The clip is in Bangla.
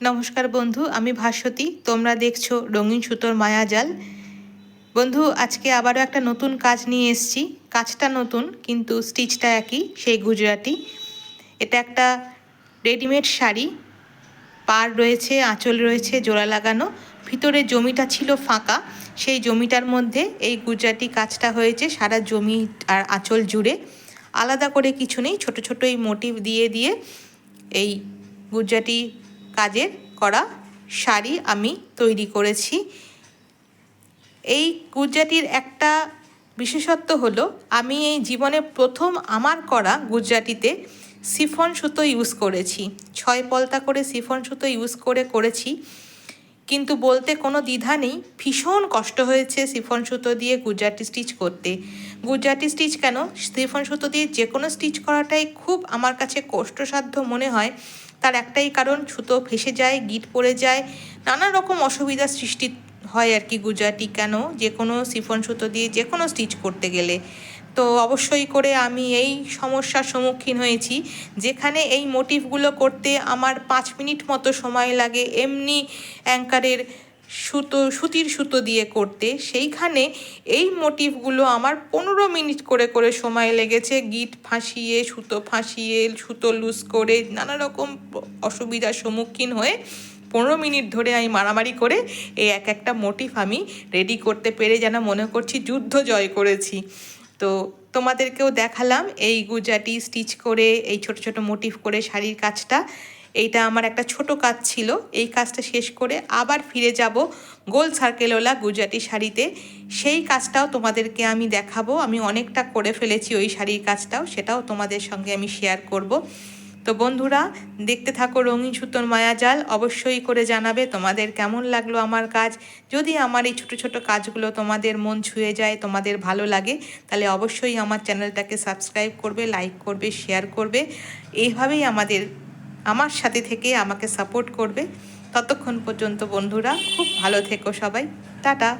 নমস্কার বন্ধু, আমি ভাস্বতী। তোমরা দেখছ রঙিন সুতোর মায়াজাল। বন্ধু, আজকে আবারও একটা নতুন কাজ নিয়ে এসেছি। কাজটা নতুন, কিন্তু স্টিচটা একই, সেই গুজরাটি। এটা একটা রেডিমেড শাড়ি। পার রয়েছে, আঁচল রয়েছে, জোড়া লাগানো। ভিতরে জমিটা ছিল ফাঁকা। সেই জমিটার মধ্যে এই গুজরাটি কাজটা হয়েছে, সারা জমি আর আঁচল জুড়ে। আলাদা করে কিছু নেই, ছোট ছোট এই মোটিভ দিয়ে দিয়ে এই গুজরাটি কাজের করা শাড়ি আমি তৈরি করেছি। এই গুজরাটির একটা বিশেষত্ব হলো, আমি এই জীবনে প্রথম আমার করা গুজরাটিতে সিফন সুতো ইউজ করেছি। ছয় পলতা করে সিফন সুতো ইউজ করে করেছি। কিন্তু বলতে কোনো দ্বিধা নেই, ভীষণ কষ্ট হয়েছে সিফন সুতো দিয়ে গুজরাটি স্টিচ করতে। গুজরাটি স্টিচ কেন? সিফন সুতো দিয়ে যে কোনো স্টিচ করাটাই খুব আমার কাছে কষ্টসাধ্য মনে হয়। তার একটাই কারণ, সুতো ফেসে যায়, গিট পড়ে যায়। নানা রকম অসুবিধার সৃষ্টি হয় আর কি গুজরাটি কেন? যে কোনো সিফন সুতো দিয়ে যে কোনো স্টিচ করতে গেলে। তো অবশ্যই করে আমি এই সমস্যার সম্মুখীন হয়েছি। যেখানে এই মোটিভগুলো করতে আমার পাঁচ মিনিট মতো সময় লাগে, এমনি অ্যাঙ্কারের সুতো, সুতির সুতো দিয়ে করতে। সেইখানে এই মোটিভগুলো আমার পনেরো মিনিট করে করে সময় লেগেছে। গিট ফাঁসিয়ে, সুতো ফাঁসিয়ে, সুতো লুজ করে নানা রকম অসুবিধার সম্মুখীন হয়ে পনেরো মিনিট ধরে আমি মারামারি করে এই এক একটা মোটিভ আমি রেডি করতে পেরে যেন মনে করছি যুদ্ধ জয় করেছি। তো তোমাদেরকেও দেখালাম এই গুজাটি স্টিচ করে, এই ছোট ছোট মোটিভ করে শাড়ির কাজটা। এইটা আমার একটা ছোট কাজ ছিল। এই কাজটা শেষ করে আবার ফিরে যাব গোল সার্কেলওয়ালা গুজরাটি শাড়িতে। সেই কাজটাও তোমাদেরকে আমি দেখাবো। আমি অনেকটা করে ফেলেছি ওই শাড়ির কাজটাও, সেটাও তোমাদের সঙ্গে আমি শেয়ার করব। তো বন্ধুরা, দেখতে থাকো রঙিন সুতোর মায়াজাল। অবশ্যই করে জানাবে তোমাদের কেমন লাগল আমার কাজ। যদি আমার এই ছোট ছোট কাজগুলো তোমাদের মন ছুঁয়ে যায়, তোমাদের ভালো লাগে, তাহলে অবশ্যই আমার চ্যানেলটাকে সাবস্ক্রাইব করবে লাইক করবে শেয়ার করবে। এইভাবেই আমাদের আমার সাথে থেকে আমাকে সাপোর্ট করবে। ততক্ষণ পর্যন্ত বন্ধুরা খুব ভালো থেকো সবাই। টাটা।